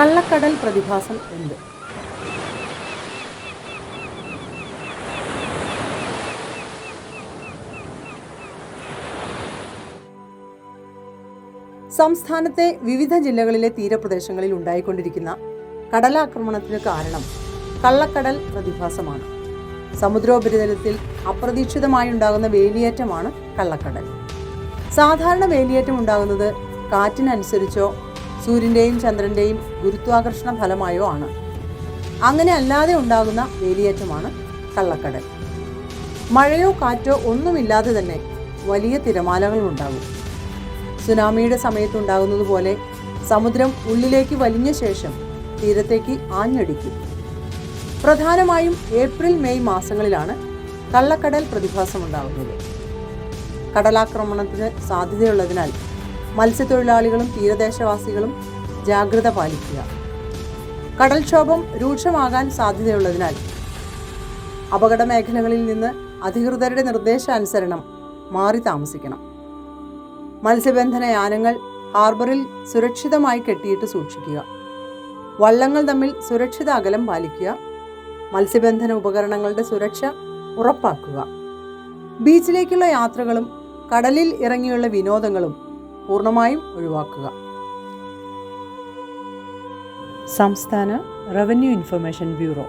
കള്ളക്കടൽ പ്രതിഭാസം എന്ത്? സംസ്ഥാനത്തെ വിവിധ ജില്ലകളിലെ തീരപ്രദേശങ്ങളിൽ ഉണ്ടായിക്കൊണ്ടിരിക്കുന്ന കടലാക്രമണത്തിന് കാരണം കള്ളക്കടൽ പ്രതിഭാസമാണ്. സമുദ്രോപരിതലത്തിൽ അപ്രതീക്ഷിതമായി ഉണ്ടാകുന്ന വേലിയേറ്റമാണ് കള്ളക്കടൽ. സാധാരണ വേലിയേറ്റം ഉണ്ടാകുന്നത് കാറ്റിനനുസരിച്ചോ സൂര്യന്റെയും ചന്ദ്രന്റെയും ഗുരുത്വാകർഷണ ഫലമായോ ആണ്. അങ്ങനെ അല്ലാതെ ഉണ്ടാകുന്ന വേലിയേറ്റമാണ് കള്ളക്കടൽ. മഴയോ കാറ്റോ ഒന്നുമില്ലാതെ തന്നെ വലിയ തിരമാലകൾ ഉണ്ടാകും. സുനാമിയുടെ സമയത്തുണ്ടാകുന്നതുപോലെ സമുദ്രം ഉള്ളിലേക്ക് വലിഞ്ഞ ശേഷം തീരത്തേക്ക് ആഞ്ഞടിക്കും. പ്രധാനമായും ഏപ്രിൽ മെയ് മാസങ്ങളിലാണ് കള്ളക്കടൽ പ്രതിഭാസമുണ്ടാകുന്നത് കടലാക്രമണത്തിന് സാധ്യതയുള്ളതിനാൽ മത്സ്യത്തൊഴിലാളികളും തീരദേശവാസികളും ജാഗ്രത പാലിക്കുക. കടൽക്ഷോഭം രൂക്ഷമാകാൻ സാധ്യതയുള്ളതിനാൽ അപകട മേഖലകളിൽ നിന്ന് അധികൃതരുടെ നിർദ്ദേശാനുസരണം മാറി താമസിക്കണം. മത്സ്യബന്ധന യാനങ്ങൾ ഹാർബറിൽ സുരക്ഷിതമായി കെട്ടിയിട്ട് സൂക്ഷിക്കുക. വള്ളങ്ങൾ തമ്മിൽ സുരക്ഷിത അകലം പാലിക്കുക. മത്സ്യബന്ധന ഉപകരണങ്ങളുടെ സുരക്ഷ ഉറപ്പാക്കുക. ബീച്ചിലേക്കുള്ള യാത്രകളും കടലിൽ ഇറങ്ങിയുള്ള വിനോദങ്ങളും പൂർണമായും ഒഴിവാക്കുക. സംസ്ഥാന റവന്യൂ ഇൻഫർമേഷൻ ബ്യൂറോ.